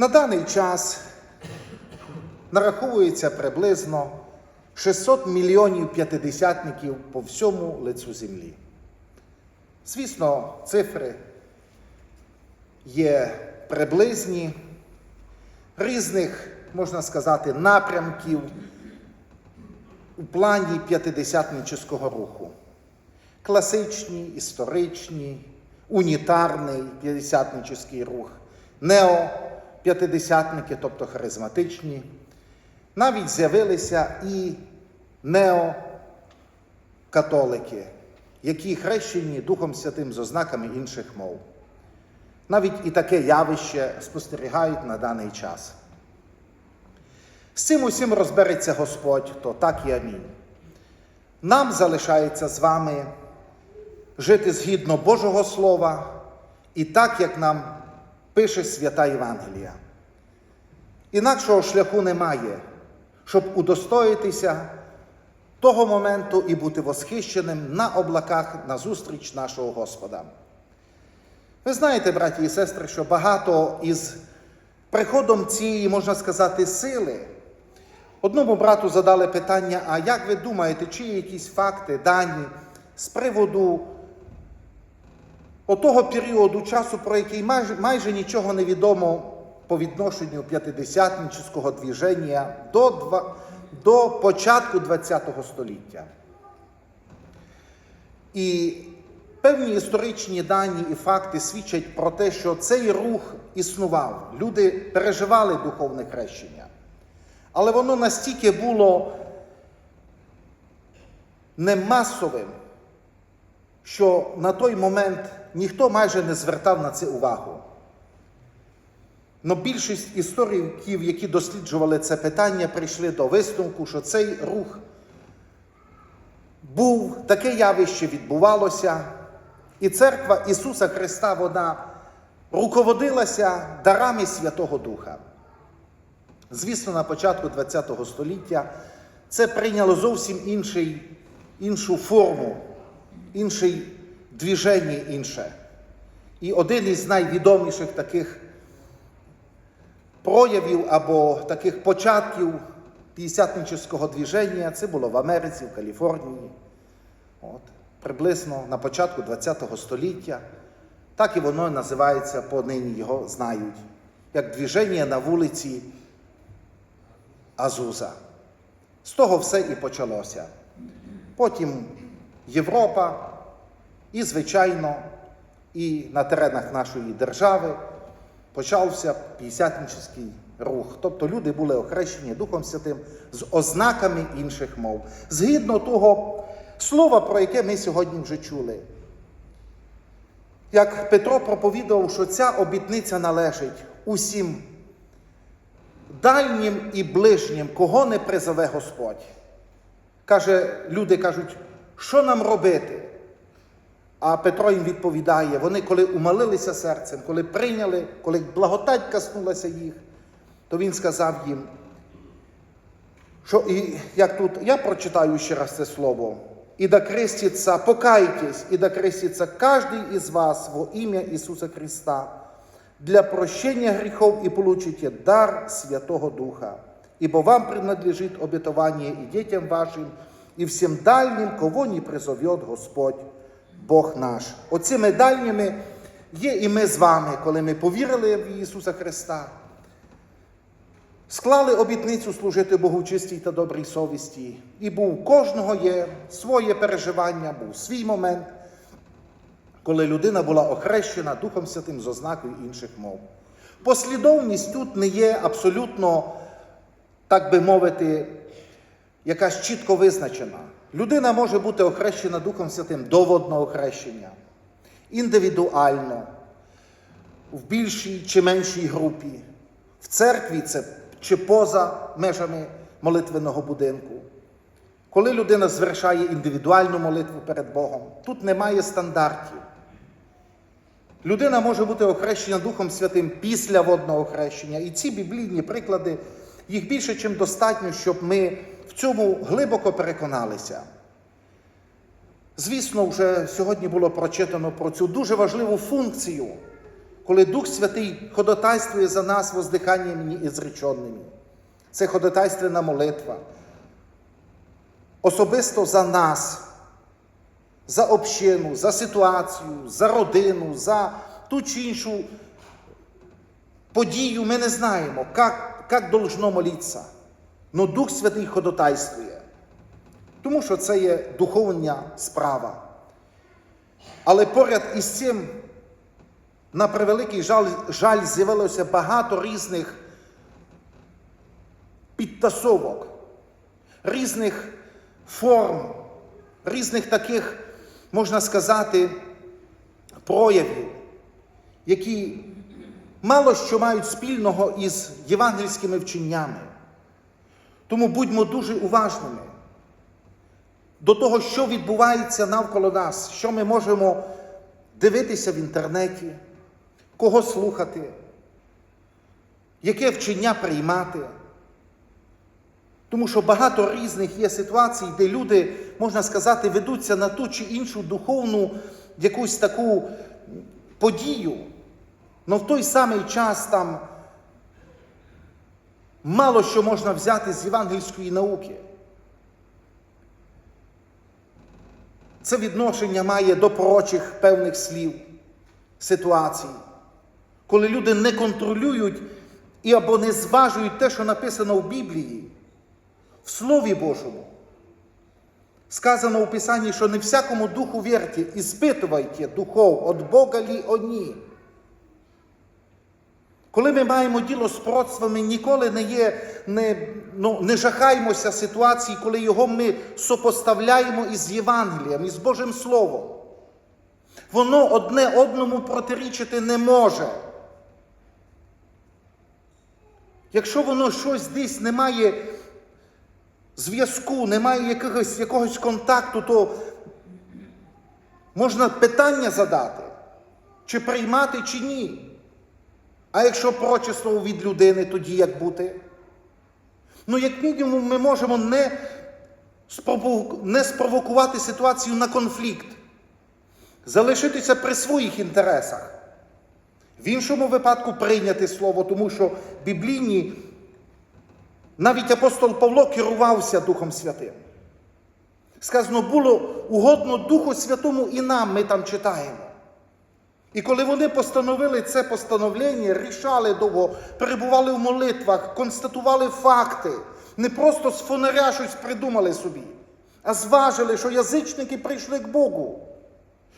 На даний час нараховується приблизно 600 мільйонів п'ятидесятників по всьому лицю землі. Звісно, цифри є приблизні різних, можна сказати, напрямків у плані п'ятидесятнического руху. Класичні, історичні, унітарний п'ятдесятнический рух, неоп'ятидесятники, тобто харизматичні. Навіть з'явилися і неокатолики, які хрещені Духом Святим з ознаками інших мов. Навіть і таке явище спостерігають на даний час. З цим усім розбереться Господь, то так і амінь. Нам залишається з вами жити згідно Божого Слова і так, як нам пише свята Євангелія. Інакшого шляху немає, щоб удостоїтися того моменту і бути восхищеним на облаках назустріч нашого Господа. Ви знаєте, браті і сестри, що багато із приходом цієї, можна сказати, сили. Одному брату задали питання: а як ви думаєте, чи є якісь факти, дані з приводу отого періоду часу, про який майже, майже нічого не відомо по відношенню п'ятидесятнического движення до, до початку ХХ століття? І певні історичні дані і факти свідчать про те, що цей рух існував. Люди переживали духовне хрещення. Але воно настільки було не масовим, що на той момент ніхто майже не звертав на це увагу. Но більшість істориків, які досліджували це питання, прийшли до висновку, що цей рух був, таке явище відбувалося, і церква Ісуса Христа вона руководилася дарами Святого Духа. Звісно, на початку ХХ століття це прийняло зовсім інший, іншу форму, інше движення інше. І один із найвідоміших таких проявів або таких початків п'ятдесятнического движення це було в Америці, в Каліфорнії. От, приблизно на початку ХХ століття. Так і воно називається, понині його знають, як движення на вулиці Азуза. З того все і почалося. Потім Європа, і, звичайно, і на теренах нашої держави почався п'ятдесятнический рух. Тобто люди були охрещені Духом Святим з ознаками інших мов. Згідно того слова, про яке ми сьогодні вже чули. Як Петро проповідував, що ця обітниця належить усім дальнім і ближнім, кого не призове Господь. Каже, люди кажуть, що нам робити? А Петро їм відповідає: вони, коли умолилися серцем, коли прийняли, коли благодать коснулася їх, то він сказав їм, що і як тут, я прочитаю ще раз це слово. І да крестится, покайтесь, и да крестится каждый из вас во имя Иисуса Христа для прощения грехов и получите дар Святого Духа. Ибо вам принадлежит обетование и детям вашим, и всем дальним, кого не призовет Господь, Бог наш. Оцими дальніми є і ми з вами, коли ми повірили в Ісуса Христа. Склали обітницю служити Богу чистій та добрій совісті. І був у кожного є своє переживання, був свій момент, коли людина була охрещена Духом Святим з ознакою інших мов. Послідовність тут не є абсолютно, так би мовити, якась чітко визначена. Людина може бути охрещена Духом Святим до водного хрещення, індивідуально, в більшій чи меншій групі. В церкві це чи поза межами молитвеного будинку. Коли людина звершає індивідуальну молитву перед Богом, тут немає стандартів. Людина може бути охрещена Духом Святим після водного хрещення. І ці біблійні приклади, їх більше, чим достатньо, щоб ми цьому глибоко переконалися. Звісно, вже сьогодні було прочитано про цю дуже важливу функцію коли Дух Святий ходатайствує за нас воздиханнями і зреченими. Це ходатайственна молитва. Особисто за нас, за общину, за ситуацію, за родину, за ту чи іншу подію ми не знаємо, як, як должно молитися. Но Дух Святий ходатайствує. Тому що це є духовна справа. Але поряд із цим, на превеликий жаль, жаль з'явилося багато різних підтасовок, різних форм, різних таких, можна сказати, проявів, які мало що мають спільного із євангельськими вченнями. Тому будьмо дуже уважними до того, що відбувається навколо нас, що ми можемо дивитися в інтернеті, кого слухати, яке вчення приймати. Тому що багато різних є ситуацій, де люди, можна сказати, ведуться на ту чи іншу духовну якусь таку подію. але в той самий час там мало що можна взяти з євангельської науки. Це відношення має до прочих певних слів, ситуацій, коли люди не контролюють і або не зважують те, що написано в Біблії, в Слові Божому. Сказано у Писанні, що не всякому духу вірте, і спитувайте духов, от Бога лі оні. Коли ми маємо діло з пророцтвами, ніколи не є, не, ну, не жахаємося ситуації, коли його ми сопоставляємо із Євангелієм, із Божим Словом. Воно одне одному протирічити не може. Якщо воно щось десь не має зв'язку, немає якогось, якогось контакту, то можна питання задати, чи приймати, чи ні. А якщо проче слово від людини, тоді як бути? Ну, як мінімум, ми можемо не, не спровокувати ситуацію на конфлікт, залишитися при своїх інтересах. В іншому випадку прийняти слово, тому що біблійні, навіть апостол Павло керувався Духом Святим. Сказано, було угодно Духу Святому і нам, ми там читаємо. І коли вони постановили це постановлення, рішали довго, перебували в молитвах, констатували факти, не просто з фонаря щось придумали собі, а зважили, що язичники прийшли к Богу,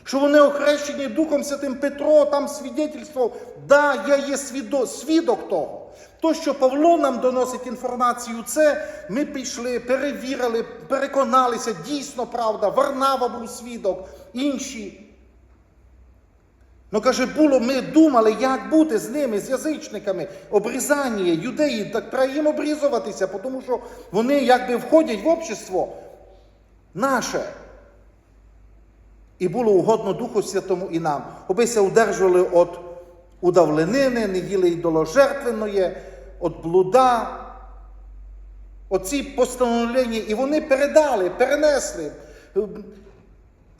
що вони охрещені Духом Святим Петро там свідетельствував, да, я є свідок, свідок того. То, що Павло нам доносить інформацію, це ми пішли, перевірили, переконалися, дійсно правда, Варнава був свідок, інші. Ну, каже, було, ми думали, як бути з ними, з язичниками, обрізання, юдеї, так треба їм обрізуватися, тому що вони якби входять в общество наше. І було угодно Духу Святому і нам, обися удержували від удавленини, не їли ідоложертвеної, від блуда. Оці постановлення, і вони передали, перенесли.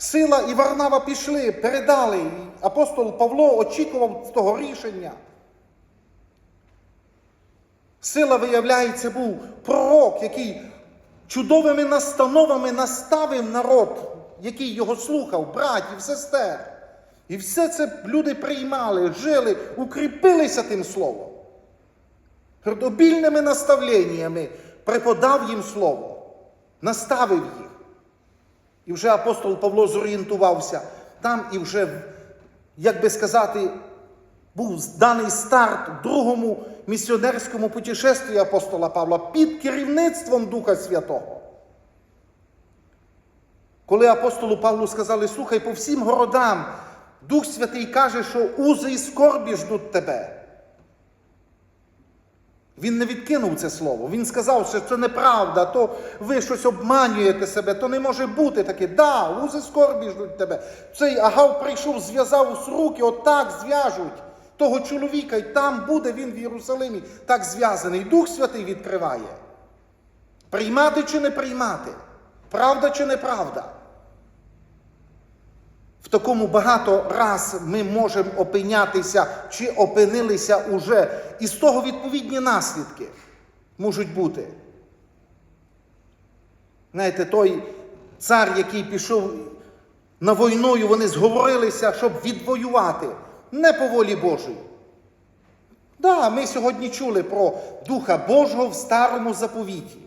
Сила і Варнава пішли, передали. Апостол Павло очікував того рішення. Сила, виявляється, був пророк, який чудовими настановами наставив народ, який його слухав, братів, сестер. І все це люди приймали, жили, укріпилися тим словом. Обільними наставленнями преподав їм слово, наставив їх. І вже апостол Павло зорієнтувався там і вже, як би сказати, був даний старт другому місіонерському путешестві апостола Павла під керівництвом Духа Святого. Коли апостолу Павлу сказали, слухай, по всім городам, Дух Святий каже, що узи і скорбі ждуть тебе. Він не відкинув це слово. Він сказав, що це неправда, то ви щось обманюєте себе, то не може бути таке. Да, узи скорбі ждуть тебе. Цей агав прийшов, зв'язав з руки, отак зв'яжуть того чоловіка, і там буде він в Єрусалимі, так зв'язаний. Дух Святий відкриває. Приймати чи не приймати? Правда чи неправда? В такому багато раз ми можемо опинятися чи опинилися уже, і з того відповідні наслідки можуть бути. Знаєте, той цар, який пішов на війною, вони зговорилися, щоб відвоювати не по волі Божій. Да, ми сьогодні чули про Духа Божого в старому заповіті.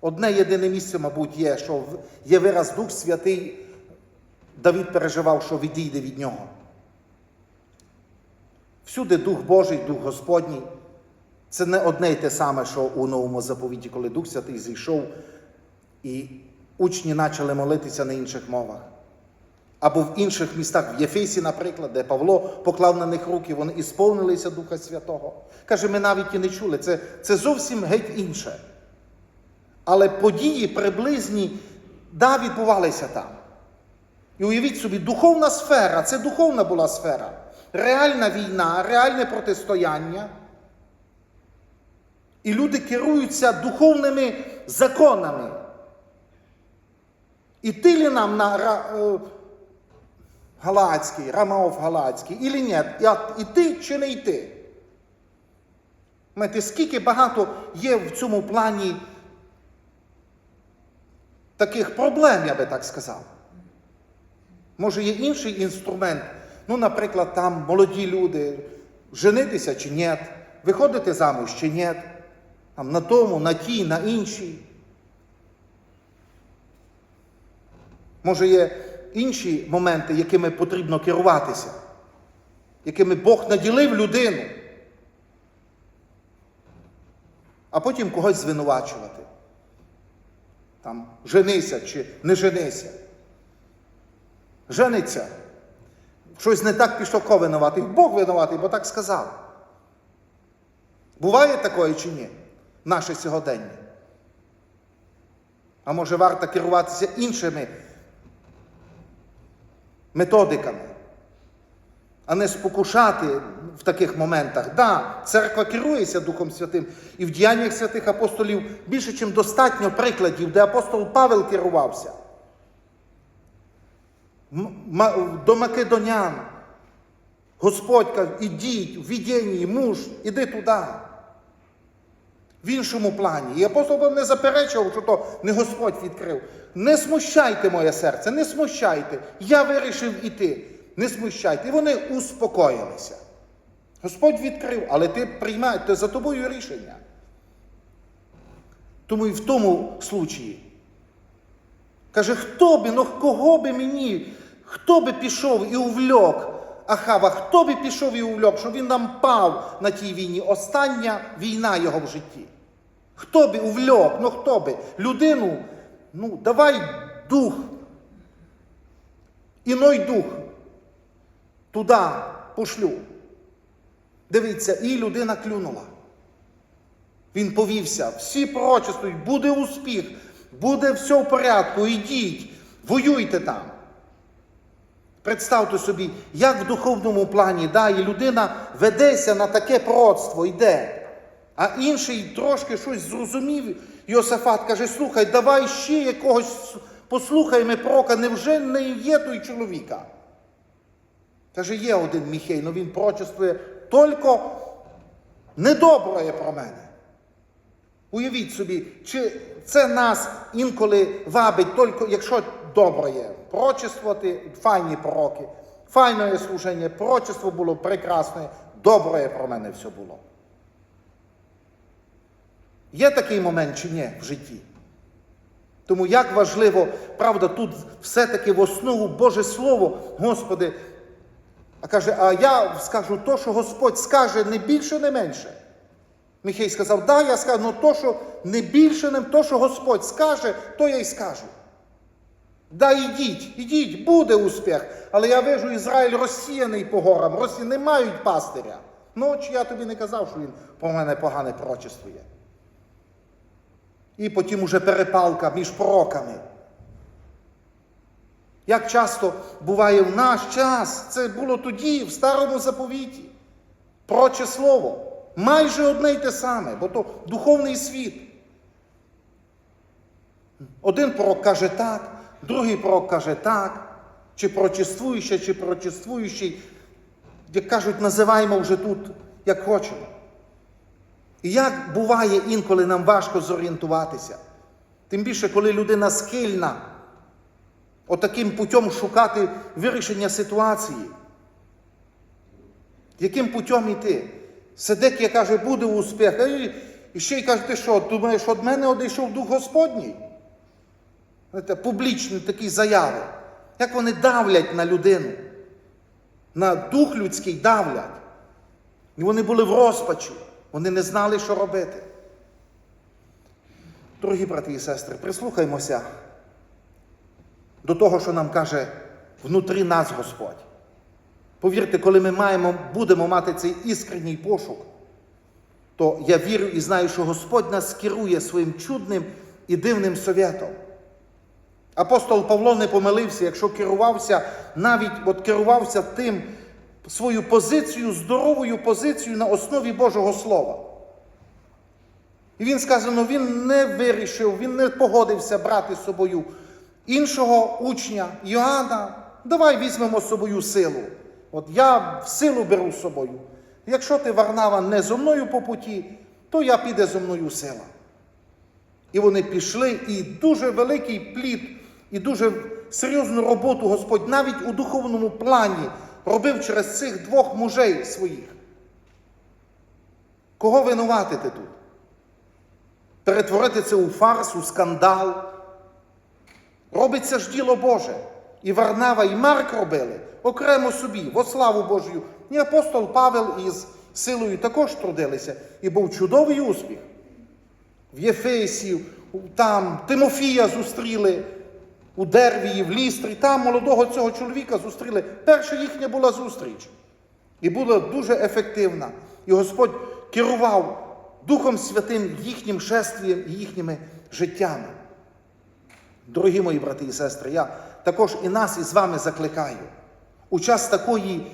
Одне єдине місце, мабуть, є, що є вираз Дух Святий. Давід переживав, що відійде від нього. Всюди Дух Божий, Дух Господній. Це не одне й те саме, що у новому заповіті, коли Дух Святий зійшов, і учні почали молитися на інших мовах. Або в інших містах, в Єфесі, наприклад, де Павло поклав на них руки, вони ісповнилися Духа Святого. Каже, ми навіть і не чули. Це, це зовсім геть інше. Але події приблизні да, відбувалися там. І уявіть собі, духовна сфера, це духовна була сфера. Реальна війна, реальне протистояння. І люди керуються духовними законами. Іти ли нам на е, Галацький, Рамаов Галацький, і ні? І- Іти чи не йти? Знаєте, скільки багато є в цьому плані таких проблем, я би так сказав. Може, є інший інструмент. Ну, наприклад, там молоді люди, женитися чи ні, виходити замуж чи ні, там, на тому, на тій, на іншій. Може, є інші моменти, якими потрібно керуватися, якими Бог наділив людину, а потім когось звинувачувати. Там, женися чи не женися. Жениться. Щось не так пішло, кого винуватий? Бог винуватий, бо так сказав. Буває такое чи ні? Наше сьогодення. А може варто керуватися іншими методиками, а не спокушати в таких моментах. Да, церква керується Духом Святим, і в діяннях святих апостолів більше, ніж достатньо прикладів, де апостол Павел керувався. До Македонян. Господь каже, ідіть, в відінні, муж, іди туди. В іншому плані. І апостол Павло не заперечував, що то не Господь відкрив. Не смущайте моє серце, не смущайте. Я вирішив іти. Не смущайте. І вони успокоїлися. Господь відкрив, але ти приймаєш, ти за тобою рішення. Тому і в тому случаї. Каже, хто би, ну кого би мені, хто би пішов і увльок Ахава, хто би пішов і увльок, щоб він нам пав на тій війні? Остання війна його в житті. Хто би увльок, ну хто би? Людину, ну давай дух, іной дух туди пошлю. Дивіться, і людина клюнула. Він повівся, всі пророчествують, буде успіх, буде все в порядку, ідіть, воюйте там. Представте собі, як в духовному плані, да, і людина ведеться на таке пророцтво, йде. А інший трошки щось зрозумів. Йосафат каже: слухай, давай ще якогось послухаємо пророка, невже не є той чоловіка? Каже, є один Міхей, але він пророчествує тільки недобре про мене. Уявіть собі, чи це нас інколи вабить, тільки якщо добре є. Пророчествувати, файні пророки, файне служення, пророчество було прекрасне, добре про мене все було. Є такий момент чи ні в житті? Тому як важливо, правда, тут все-таки в основу Боже Слово, Господи, а каже, а я скажу то, що Господь скаже не більше, не менше. Михей сказав, да, я скажу, але то, що не більше, не то, що Господь скаже, то я й скажу. Да, ідіть, ідіть, буде успіх. Але я вижу, Ізраїль розсіяний по горам, Росі не мають пастиря. Ну, чи я тобі не казав, що він про мене погане пророчествує. І потім уже перепалка між пророками. Як часто буває в наш час, це було тоді, в старому заповіті. Проче слово. Майже одне й те саме, бо то духовний світ. Один пророк каже так, другий пророк каже так. чи прочествуюча, чи прочествуючий, як кажуть, називаємо вже тут, як хочемо. І як буває інколи нам важко зорієнтуватися, тим більше, коли людина схильна отаким путем шукати вирішення ситуації. Яким путем йти? Сидекія каже, буде успіх. І ще й каже, ти що, думаєш, від мене одійшов Дух Господній? Знаєте, публічні такі заяви. Як вони давлять на людину, на дух людський давлять. І вони були в розпачі, вони не знали, що робити. Дорогі брати і сестри, прислухаймося до того, що нам каже внутрі нас Господь. Повірте, коли ми маємо, будемо мати цей іскренній пошук, то я вірю і знаю, що Господь нас керує своїм чудним і дивним совєтом. Апостол Павло не помилився, якщо керувався, навіть от керувався тим свою позицію, здоровою позицією на основі Божого Слова. І він сказано, він не вирішив, він не погодився брати з собою іншого учня Йоанна. Давай візьмемо з собою силу. От я силу беру з собою. Якщо ти, Варнава, не зо мною по путі, то я піде зо мною сила. І вони пішли, і дуже великий плід, і дуже серйозну роботу Господь навіть у духовному плані робив через цих двох мужей своїх. Кого винуватити тут? Перетворити це у фарс, у скандал. Робиться ж діло Боже. І Варнава, і Марк робили окремо собі, во славу Божою. І апостол Павел із силою також трудилися. І був чудовий успіх. В Єфесі, там Тимофія зустріли у Дервії, в Лістрі, там молодого цього чоловіка зустріли. Перша їхня була зустріч. І була дуже ефективна. І Господь керував Духом Святим їхнім шествієм і їхніми життями. Дорогі мої брати і сестри, я також і нас із вами закликаю у час такої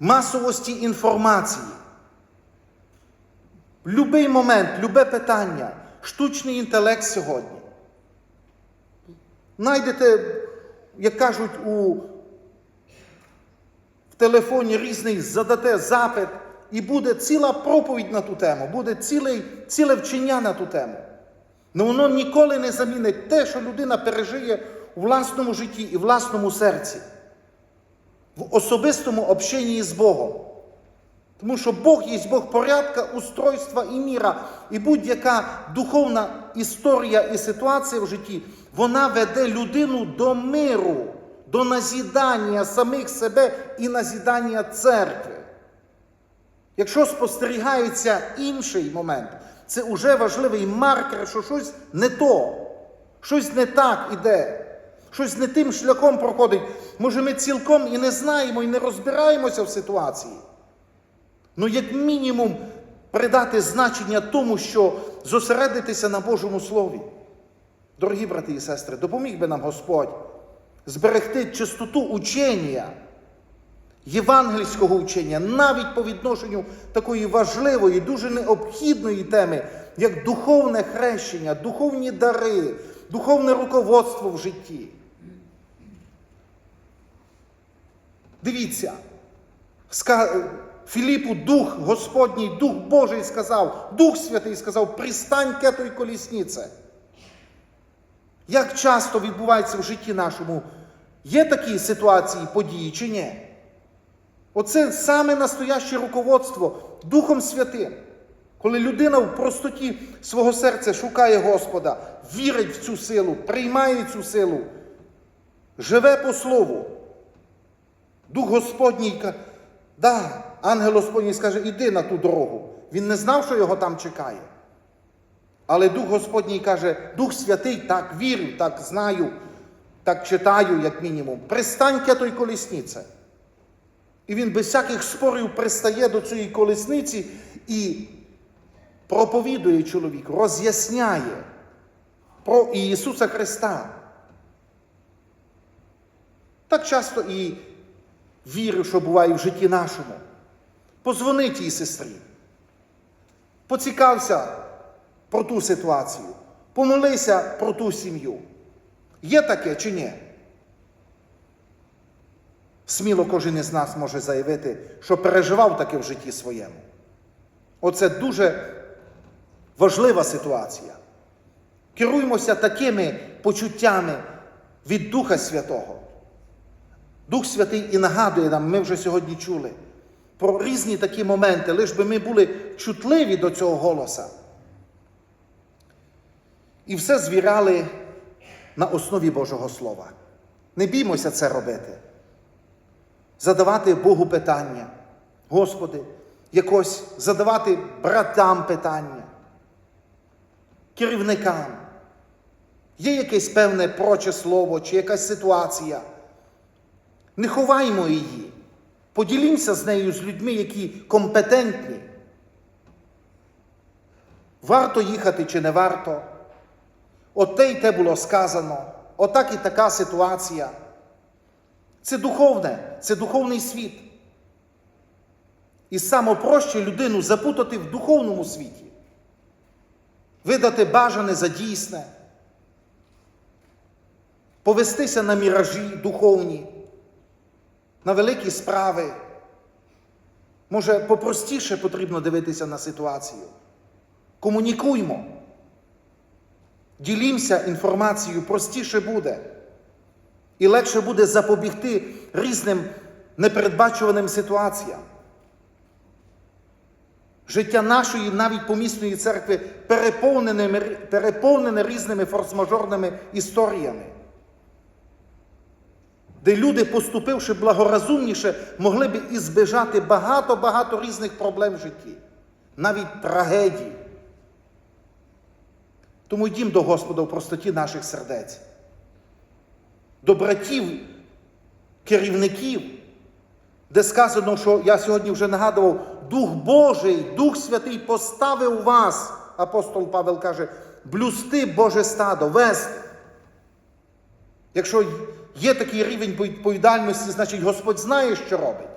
масовості інформації. Любий момент, любе питання, штучний інтелект сьогодні. Найдете, як кажуть, у в телефоні різний, задате запит, і буде ціла проповідь на ту тему, буде ціле, ціле вчення на ту тему. Но воно ніколи не замінить те, що людина пережиє у власному житті і власному серці, в особистому общенні з Богом. Тому що Бог є Бог порядка, устройства і міра. І будь-яка духовна історія і ситуація в житті, вона веде людину до миру, до назідання самих себе і назідання церкви. Якщо спостерігається інший момент, це вже важливий маркер, що щось не то, щось не так іде, щось не тим шляхом проходить. Може, ми цілком і не знаємо, і не розбираємося в ситуації. Ну, як мінімум, придати значення тому, що зосередитися на Божому Слові. Дорогі брати і сестри, допоміг би нам Господь зберегти чистоту учення, євангельського учення, навіть по відношенню такої важливої, дуже необхідної теми, як духовне хрещення, духовні дари, духовне руководство в житті. Дивіться, Філіпу Дух Господній, Дух Божий сказав, Дух Святий сказав, пристань к той колісниці. Як часто відбувається в житті нашому? Є такі ситуації, події чи ні? Оце саме настояще руководство Духом Святим. Коли людина в простоті свого серця шукає Господа, вірить в цю силу, приймає цю силу, живе по слову. Дух Господній да, ангел Господній скаже, іди на ту дорогу. Він не знав, що його там чекає. Але Дух Господній каже, Дух Святий, так вірю, так знаю, так читаю, як мінімум. Пристань к той колісниці. І він без всяких спорів пристає до цієї колесниці і проповідує чоловіку, роз'ясняє про Ісуса Христа. Так часто і вірю, що буває в житті нашому. Позвони тій сестрі. Поцікався про ту ситуацію. Помолися про ту сім'ю. Є таке чи ні? Сміло кожен із нас може заявити, що переживав таке в житті своєму. Оце дуже важлива ситуація. Керуємося такими почуттями від Духа Святого. Дух Святий і нагадує нам, ми вже сьогодні чули, про різні такі моменти, лиш би ми були чутливі до цього голоса. І все звіряли на основі Божого Слова. Не біймося це робити. Задавати Богу питання. Господи, якось задавати братам питання, керівникам. Є якесь певне проче слово чи якась ситуація. Не ховаймо її. Поділімося з нею з людьми, які компетентні. Варто їхати чи не варто. От те й те було сказано, отак і така ситуація. Це духовне, це духовний світ. І самопроще людину запутати в духовному світі, видати бажане за дійсне, повестися на міражі духовні, на великі справи. Може, попростіше потрібно дивитися на ситуацію. Комунікуймо. Ділімося інформацією, простіше буде. І легше буде запобігти різним непередбачуваним ситуаціям. Життя нашої, навіть помісної церкви, переповнене, переповнене різними форс-мажорними історіями, де люди, поступивши благорозумніше, могли б і багато-багато різних проблем в житті, навіть трагедій. Тому йдім до Господа в простоті наших сердець, до братів, керівників, де сказано, що я сьогодні вже нагадував, Дух Божий, Дух Святий поставив вас, апостол Павел каже, блюсти Боже стадо, вести. Якщо є такий рівень відповідальності, значить Господь знає, що робить.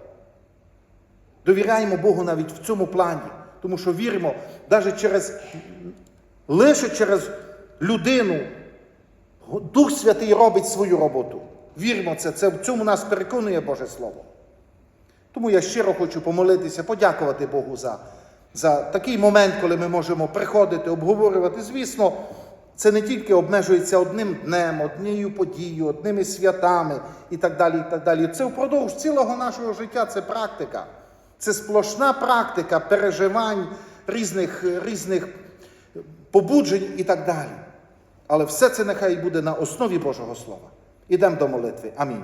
Довіряємо Богу навіть в цьому плані, тому що віримо, навіть через Лише через людину Дух Святий робить свою роботу. Віримо це, це в цьому нас переконує Боже Слово. Тому я щиро хочу помолитися, подякувати Богу за, за такий момент, коли ми можемо приходити, обговорювати. Звісно, це не тільки обмежується одним днем, однією подією, одними святами і так далі. і так далі. Це впродовж цілого нашого життя, це практика. Це сплошна практика переживань різних, різних побуджень і так далі. Але все це нехай буде на основі Божого Слова. Ідемо до молитви. Амінь.